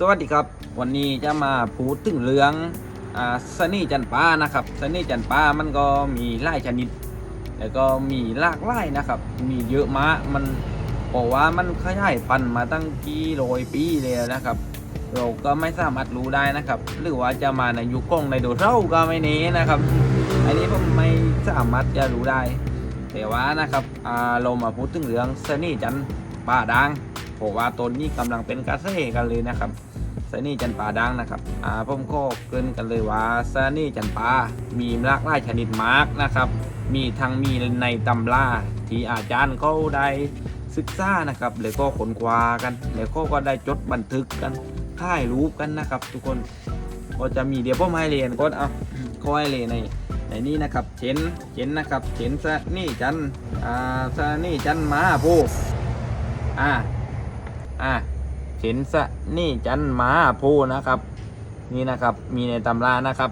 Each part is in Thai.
สวัสดีครับ วันนี้จะมาพูดถึงเรื่องอ่าสนี่จันป้านะครับสนี่จันป้ามันก็มีหลายชนิด แล้วก็มีหลากหลายนะครับ มีเยอะมากมันบอกว่ามันขยายพันธุ์มาตั้งกี่ร้อยปีเลยนะครับ เราก็ไม่สามารถรู้ได้นะครับ หรือว่าจะมาในยุคของในโดเท่าก็ไม่แนี้นะครับ อันนี้ผมไม่สามารถจะรู้ได้ แต่ว่านะครับเรามาพูดถึงเรื่องสนี่จันป่าดังเพราะว่าตนนี้กำลังเป็นกระแสกันเลยนะครับ สนี่จันป่าดังนะครับอ่าผมก็เกินกันเลยว่าสนี่จันป่ามีหลากหลายชนิดมากนะครับ มีทั้งมีในตำราที่อาจารย์เขาได้ศึกษานะครับแล้วก็ขนคว้ากัน แล้วก็ก็ได้จดบันทึกกันถ่ายรูปกันนะครับ ทุกคนก็จะมีเดี๋ยวผมให้เรียนก็เอาก็ให้เรียนในในนี้นะครับเข็นเข็นนะครับเข็นซะนี่จันอ่าซะนี่จันมาโพอ่าอ่า เข็นซะนี่จันมาโพนะครับ นี่นะครับมีในตำรานะครับ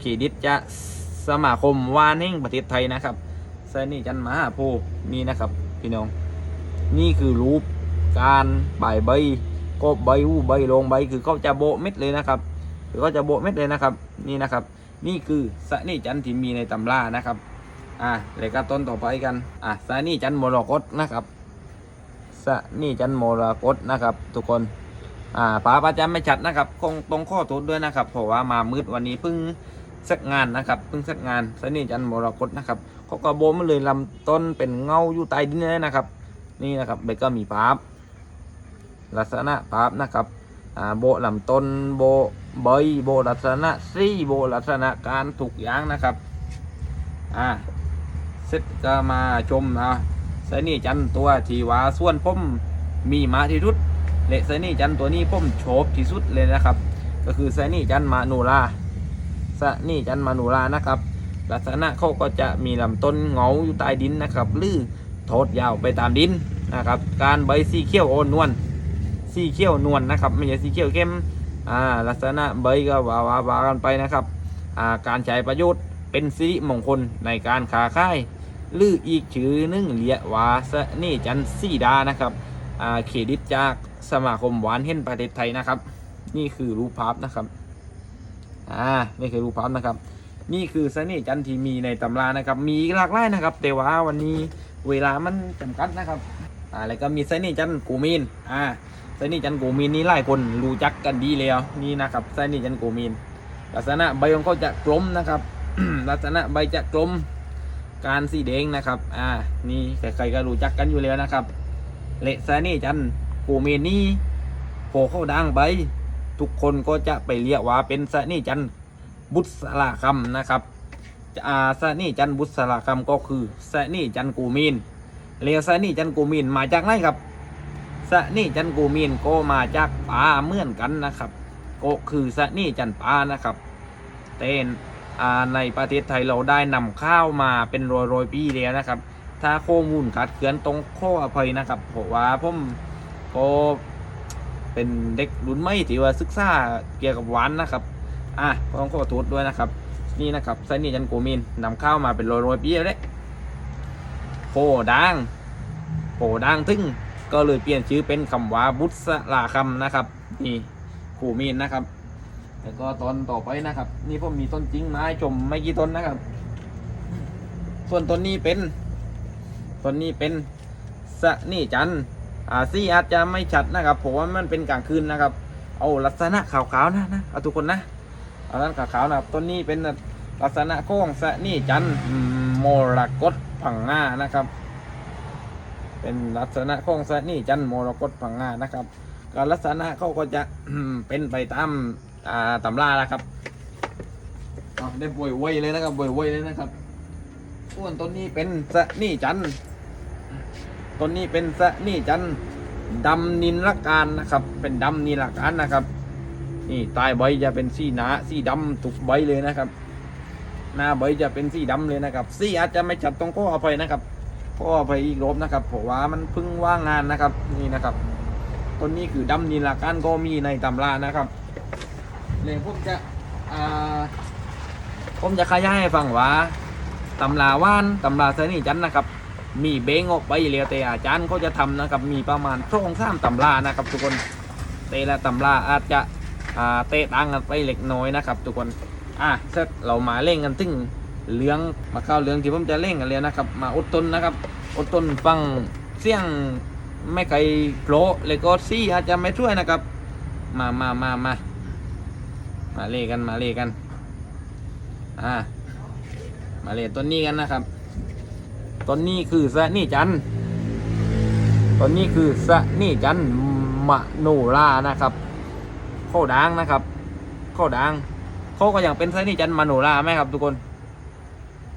ขีดิจะสมาคมวานิ่งประเทศไทยนะครับซะนี่จันมาโพนี่นะครับพี่น้อง นี่คือรูปการบ่ายใบก็ใบวูใบลงใบคือเขาจะโบเม็ดเลยนะครับคือเขาจะโบเม็ดเลยนะครับ นี่นะครับ นี่คือสะนี่จันที่มีในตำรานะครับ อ่าเลยก็ต้นต่อไปกัน อะสะนี่จันมรกตนะครับ สะนี่จันทร์มรกตนะครับ ทุกคน อ่าป๋าประจำไม่ชัดนะครับคงตรงข้อทุดด้วยนะครับเพราะว่ามามืดวันนี้เพิ่งสักงานนะครับเพิ่งสักงานสนี่จันทร์มรกตนะครับเขาก็โบมาเลยลำต้นเป็นเงาอยู่ใต้ดินเลยนะครับ นี่นะครับเบก็มีปาลักษณะปานะครับอ่าโบลำต้นโบใบโบลักษณะซี่โบลักษณะการถูกย่างนะครับ อ่าเสร็จก็มาชมนะ ไซนี่จันตัวที่ว่าส่วนผมมีมาที่สุดและไซนี่จันตัวนี้ผมโฉบที่สุดเลยนะครับ ก็คือไซนี่จันมาโนราไซนี่จันมาโนรานะครับ ลักษณะเขาก็จะมีลำต้นเหงาอยู่ใต้ดินนะครับหรือโทดยาวไปตามดินนะครับ การใบสีเขียวอ่อนนวลสีเขียวนวลนะครับไม่ใช่สีเขียวเข้มอ่าลักษณะใบก็ว่าวาวากันไปนะครับอ่าการใช้ประโยชน์เป็นสิริมงคลในการค้าขาย หรืออีกชื่อนึงเรียกว่าสนี่จันทร์สีดานะครับเครดิตจากสมาคมหวานเห็นประเทศไทยนะครับ นี่คือรูปภาพนะครับอ่านี่คือรูปภาพนะครับ นี่คือเสน่ห์จันที่มีในตำรานะครับ มีหลากหลายนะครับ แต่ว่าวันนี้เวลามันจำกัดนะครับอ่าแล้วก็มีเสน่ห์จันต์กูมีนอ่าไซนี่จันโกมีนนี่หลายคนรู้จักกันดีแล้วนี่นะครับไซนี่จันโกมีนลักษณะใบของเขาจะกลมนะครับ ลักษณะใบจะกลม การสีแดงนะครับ อ่า นี่ใครๆก็รู้จักกันอยู่แล้วนะครับ เละไซนี่จันโกมีนนี่โผล่เข้าดังไป ทุกคนก็จะไปเรียกว่าเป็นไซนี่จันบุษราคำนะครับอ่าไซนี่จันบุษราคำก็คือไซนี่จันโกมีนเรียกไซนี่จันโกมีนมาจากไหนครับสะนี่จันกูมีนก็มาจากป่าเหมือนกันนะครับ ก็คือสะนี่จันปานะครับ เต้น ในประเทศไทยเราได้นำข้าวมาเป็นร้อยร้อยๆปีแล้วนะครับ ถ้าข้อมูลขาดเกลือนตรงข้ออภัยนะครับเพราะว่าผมก็เป็นเด็กรุ่นใหม่ที่ว่าศึกษาเกี่ยวกับหวานนะครับอะต้องขอโทษด้วยนะครับ นี่นะครับสะนี่จันโกมีนนำข้าวมาเป็นร้อยร้อยๆปีแล้วเด้โพดังโพดังถึงก็เลยเปลี่ยนชื่อเป็นคำว่าบุษราคำนะครับ นี่ขู่มีนนะครับ แล้วก็ตอนต่อไปนะครับ นี่ผมมีต้นจริงไม้ชมไม่กี่ต้นนะครับ ส่วนต้นนี้เป็นต้นนี้เป็นสะนี่จันอ่าซี่อาจจะไม่ชัดนะครับผมว่ามันเป็นกลางคืนนะครับ เอาลักษณะขาวๆนะนะเอาทุกคนนะเอาลักษณะขาวๆนะครับต้นนี้เป็นลักษณะโค้งสะนี่จันโมรกตผังงานะครับ เป็นลักษณะของสะนี่จันทร์มรกตพังงานะครับการลักษณะเขาก็จะเป็นไปตาม อ่าตำรานะครับได้บวยไวยเลยนะครับบวยไวยเลยนะครับส่วนต้นนี้เป็นสะนี่จันทร์ต้นนี้เป็นสะนี่จันทร์ดำนินละการนะครับ เป็นดำนินละการนะครับ นี่ใต้ใบจะเป็นสีหนาสีดำทุกใบเลยนะครับหน้าใบจะเป็นสีดำเลยนะครับ สีอาจจะไม่จัดตรงข้ออภัยนะครับก็ไปอีกรบนะครับเพราะว่ามันพิ่งว่างงานนะครับ นี่นะครับต้นนี้คือดำนีลาการก็มีในตำรานะครับ เลยผมจะอ่าผมจะขยายให้ฟังว่าตำราว่านตำราเสนีจันนะครับ มีเบงออกไปแล้วแต่อาจารย์เขาจะทำนะครับ มีประมาณช่องสามตำรานะครับ ทุกคนเตละตำราอาจจะอ่าเตะต่างกันไปเล็กน้อยนะครับ ทุกคนอะเสร็จเรามาเล่นกันถึงเรื่องมาเข้าเรื่องที่ผมจะเล่นกันเลยนะครับ มาอดทนนะครับอดทนฟังเสียงไม่เคยโผล่เลยก็ซี่อาจจะไม่ช่วยนะครับ มามามามา มาเล่กันมาเล่กัน อ่า มาเล่ต้นนี้กันนะครับ ต้นนี้คือสะนี่จันตอนนี้คือสะนี่จันมโนรานะครับข้อดังนะครับข้อดังเขาก็อยังเป็นสะนี่จันมโนราไหมครับทุกคน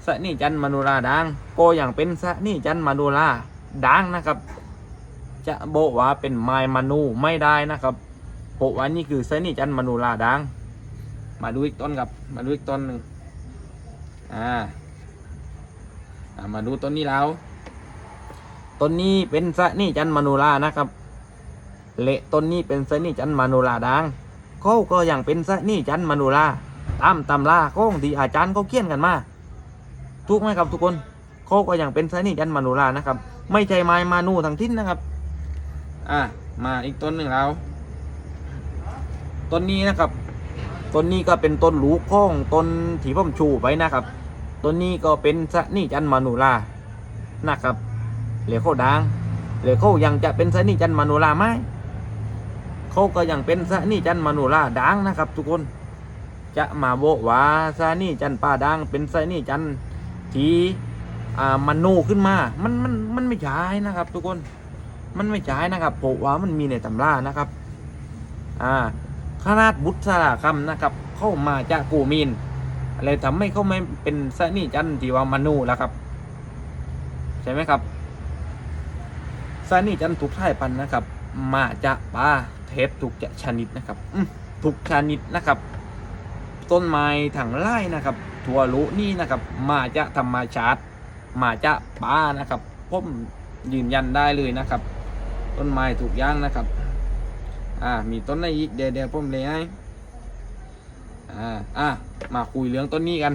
สะนี่จันมโนราดังก็ยังเป็นสะนี่จันมโนราดังนะครับ จะโบว่าเป็นไมายมนูไม่ได้นะครับเพราะว่านี่คือสะนี่จันมโนราดัง มาดูอีกต้นครับ มาดูอีกต้นหนึ่งอ่าอ่ามาดูต้นนี้แล้ว ต้นนี้เป็นสะนี่จันมานุรานะครับ เละต้นนี้เป็นสะนี่จันมานุราดังเขาก็ยังเป็นสะนี่จันมานุราตามตำราของที่อาจารย์เขาเขียนกันมาถูกไหมครับทุกคนเขาก็ยังเป็นสะนี่จันมานุรานะครับ ไม่ใช่ไม้มานูทั้งทิ้นนะครับ อะมาอีกต้นหนึ่งแล้ว ต้นนี้นะครับ ต้นนี้ก็เป็นต้นหลูกของต้นที่ผมชูไว้นะครับ ต้นนี้ก็เป็นสะนี่จันมานุรานะครับเหลือเขาดังเหลือเขายังจะเป็นสนิจันมานุราไหมเขาก็ยังเป็นสนิจันมานุราดังนะครับ ทุกคนจะมาโบว่าสนิจันป่าดังเป็นสนิจันทีอ่ามันโนขึ้นมา มันมันมันไม่ใช่นะครับ ทุกคน มันไม่ใช่นะครับโปว่ามันมีในตำรานะครับ อ่า ขนาดบุตรสรคำนะครับ เข้ามาจากกูมีนอะไรทำให้เขาไม่เป็นสนิจันที่ว่ามานูแล้วครับ ใช่ไหมครับซานี่จันทุกท่ายพันนะครับ มาจากปลาเทปทุกจะชนิดนะครับอืทุกชนิดนะครับ ต้นไม้ถังไร่นะครับถั่วลุนี่นะครับ มาจากธรรมชาติมาจากป่านะครับผมยืนยันได้เลยนะครับ ต้นไม้ถูกย่างนะครับ อ่า มีต้นอะไรอีกเดี๋ยวเดี๋ยวผมเลยให้อ่า อ่า มาคุยเรื่องต้นนี้กัน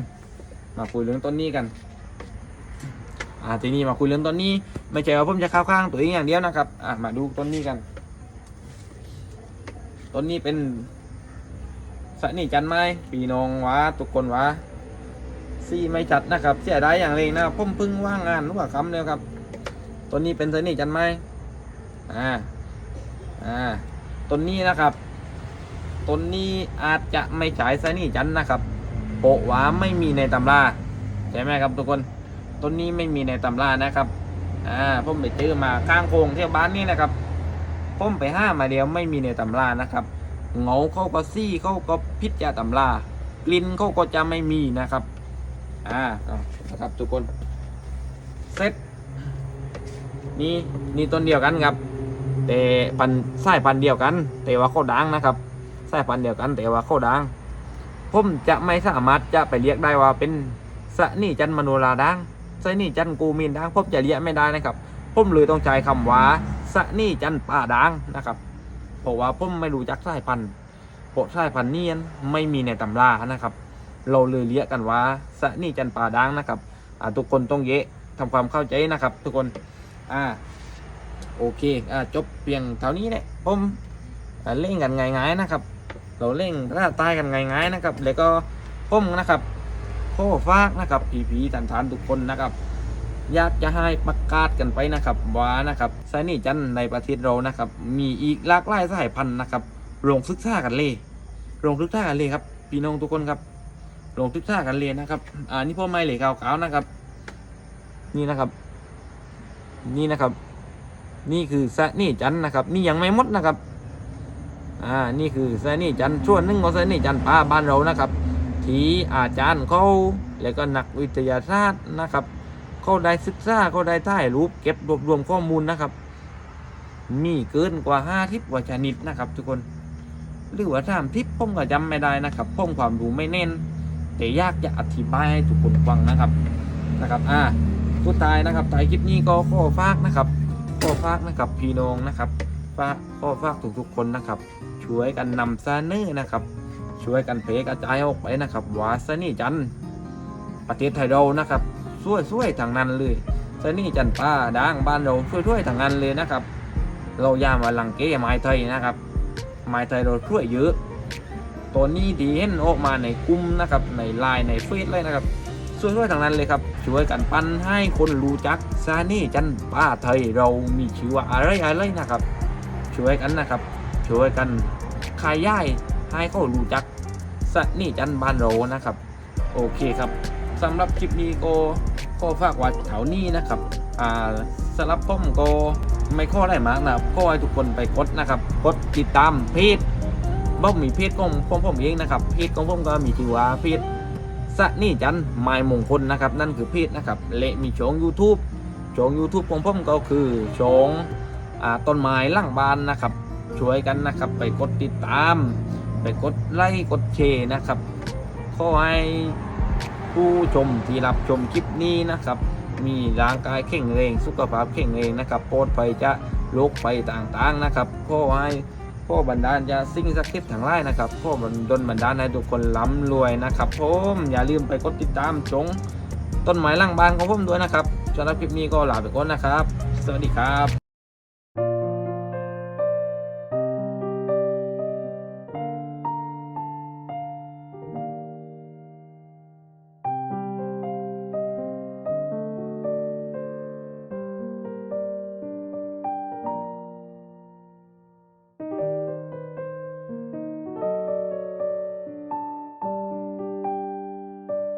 มาคุยเรื่องต้นนี้กัน อ่า ทีนี้มาคุยเรื่องต้นนี้ ไม่ใช่ว่าผมจะเข้าข้างตัวเองอย่างเดียวนะครับ อะมาดูต้นนี้กัน ต้นนี้เป็นสนี่จันไม้ปีนองวะทุกคนวะซี่ไม่จัดนะครับ เสียดายอย่างเรงนะครับผมพิ่งว่างงานรู้ว่าคำเดียวครับ ต้นนี้เป็นสนี่จันไม้อ่า อ่า ต้นนี้นะครับต้นนี้อาจจะไม่ฉายสะนี่จันนะครับ โปะหวาไม่มีในตำราใช่ไหมครับทุกคนต้นนี้ไม่มีในตำรานะครับอ่าผมไปเจอมาข้างโคงเที่ยวบ้านนี่นะครับผมไปห้ามาเดียวไม่มีในตำรานะครับเงาเขาก็ซี่เขาก็พิษยาตำรากลิ่นเขาก็จะไม่มีนะครับอ่าเอานะครับทุกคนเซตนี่นี่ต้นเดียวกันครับ แต่พันสายพันธุ์เดียวกัน แต่ว่าเขาดังนะครับสายพันธุ์เดียวกัน แต่ว่าเขาดังผมจะไม่สามารถจะไปเรียกได้ว่าเป็นสะนี่จันมโนราดังสนี่จันกูมินดังผมจะเรียกไม่ได้นะครับ ผมเลยต้องใช้คำว่าสนี่จันป่าดังนะครับเพราะว่าผมไม่รู้จักสายพันธุ์เพราะสายพันธุ์นี้ไม่มีในตำรานะครับ เราเลยเรียกกันว่าสนี่จันป่าดังนะครับทุกคนต้องเยะทำความเข้าใจนะครับ ทุกคนอ่า โอเคอ่าจบเพียงเท่านี้แหละผมอ่าเล่นกันง่ายๆนะครับ เราเล่นร่าใต้กันง่ายๆนะครับ แล้วก็ผมนะครับโอ้ฟากนะครับผีผีฐานฐานทุกคนนะครับอยากจะให้ประกาศกันไปนะครับว่านะครับไซนี่จันในประเทศเรานะครับ มีอีกหลากหลายสายพันธุ์นะครับลงศึกษากันเลยลงศึกษากันเลยครับพี่น้องทุกคนครับลงศึกษากันเลยนะครับ อ่านี่พ่อไม่เหล็กขาวๆนะครับ นี่นะครับ นี่นะครับ นี่คือไซนี่จันนะครับ นี่ยังไม่หมดนะครับ อ่า นี่คือไซนี่จันช่วนหนึงของไซนี่จันป่าบ้านเรานะครับ ที่อาจารย์เขาแล้วก็นักวิทยาศาสตร์นะครับเขาได้ศึกษาเขาได้ถ่ายรูปเก็บรวบรวมข้อมูลนะครับ มีเกินกว่าห้าทิปกว่าชนิดนะครับ ทุกคนหรือว่าสามทิปผมก็จำไม่ได้นะครับผมความรู้ไม่แน่น แต่ยากจะอธิบายให้ทุกคนฟังนะครับนะครับ อ่าสุดท้ายนะครับท้ายคลิปนี้ก็ขอฝากนะครับ ขอฝากนะครับพี่น้องนะครับฝากข้อฝากทุกๆคนนะครับ ช่วยกันนำซาเนอร์นะครับ ช่วยกันเพกระจายออกไปนะครับวาสนี่จันประเทศไทยเรานะครับช่วยๆทางนั้นเลยสนี่จันป้าดังบ้านเราช่วยๆทางนั้นเลยนะครับ เราย่ามาลังเก้ไม้ไทยนะครับ ไม้ไทยเราช่วยเยอะตัวนี้ดีเห็นออกมาในกลุ่มนะครับในไลน์ในเฟซเลยนะครับ ช่วยๆทางนั้นเลยครับ ช่วยกันปั้นให้คนรู้จักซานี่จันป้าไทยเรามีชื่อว่าอะไรอะไรนะครับ ช่วยกันนะครับ ช่วยกันขายย่ายให้เขารู้จักซานี่จันบ้านเรานะครับ โอเคครับสำหรับคลิปนี้ก็ก็ฝากไว้แถวนี้นะครับอ่าสำหรับผมก็ไม่ข้อได้มากนะครับก็ให้ทุกคนไปกดนะครับ กดติดตามเพจบ่มีเพจของผมผมเองนะครับเพจของผมก็มีชื่อว่าเพจ สะนี่จันไม้มงคลนะครับ นั่นคือเพจนะครับและมีช่อง YouTube ช่อง YouTube ของผมก็คือช่องอต้นไม้ล่างบานนะครับ ช่วยกันนะครับ ไปกดติดตาม ไปกดไลค์กดแชร์นะครับขอให้ผู้ชมที่รับชมคลิปนี้นะครับ มีร่างกายแข็งแรงสุขภาพแข็งแรงนะครับปลอดภัยจะโรคไปต่างๆนะครับขอให้ พ่อบันดาลจะสิ่งสักดิ์สิทธิ์ทั้งหลายนะครับพ่อบันดลบันดาลให้ทุกคนร่ำรวยนะครับผมอย่าลืมไปกดติดตามจงต้นไม้ล่างบ้านของผมด้วยนะครับสำหรับคลิปนี้ก็ลาไปก่อนนะครับ สวัสดีครับ